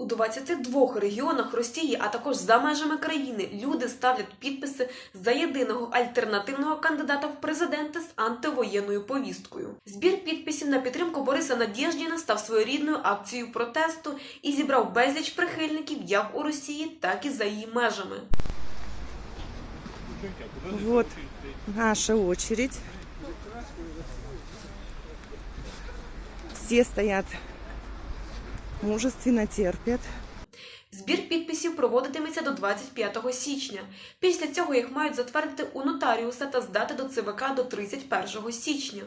У 22 регіонах Росії, а також за межами країни, люди ставлять підписи за єдиного альтернативного кандидата в президенти з антивоєнною повісткою. Збір підписів на підтримку Бориса Надєждіна став своєрідною акцією протесту і зібрав безліч прихильників як у Росії, так і за її межами. Вот наша очередь. Все стоят мужественно терпят. Збір підписів проводитиметься до 25 січня. Після цього їх мають затвердити у нотаріуса та здати до ЦВК до 31 січня.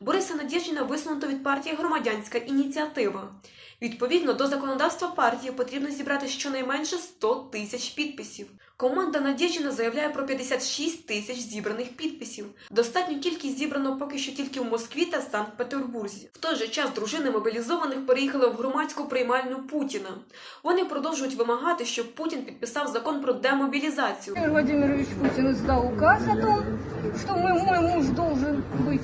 Бориса Надєждіна висунуто від партії Громадянська ініціатива. Відповідно до законодавства партії потрібно зібрати щонайменше 100 тисяч підписів. Команда Надєждіна заявляє про 56 тисяч зібраних підписів. Достатню кількість зібрано поки що тільки в Москві та Санкт-Петербурзі. В той же час дружини мобілізованих переїхали в громадську приймальню Путіна. Вони продовжують вимагати, щоб Путін підписав закон про демобілізацію. Владимир Владимирович Путин издал указ о том, что мой, мой муж должен быть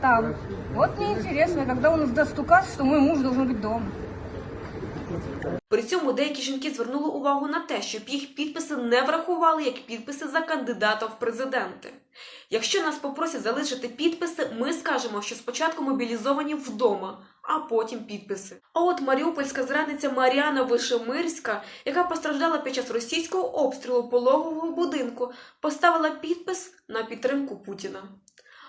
там. Вот мне интересно, когда он издаст указ, что мой муж должен быть дома. При цьому деякі жінки звернули увагу на те, щоб їх підписи не врахували як підписи за кандидата в президенти. Якщо нас попросять залишити підписи, ми скажемо, що спочатку мобілізовані вдома, а потім підписи. А от маріупольська зрадниця Маріана Вишемирська, яка постраждала під час російського обстрілу пологового будинку, поставила підпис на підтримку Путіна.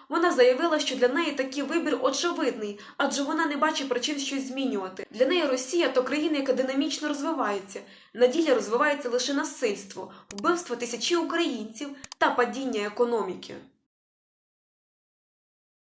Вона заявила, що для неї такий вибір очевидний, адже вона не бачить причин щось змінювати. Для неї Росія то країна, яка динамічно розвивається. На ділі розвивається лише насильство, вбивство тисячі українців та падіння економіки.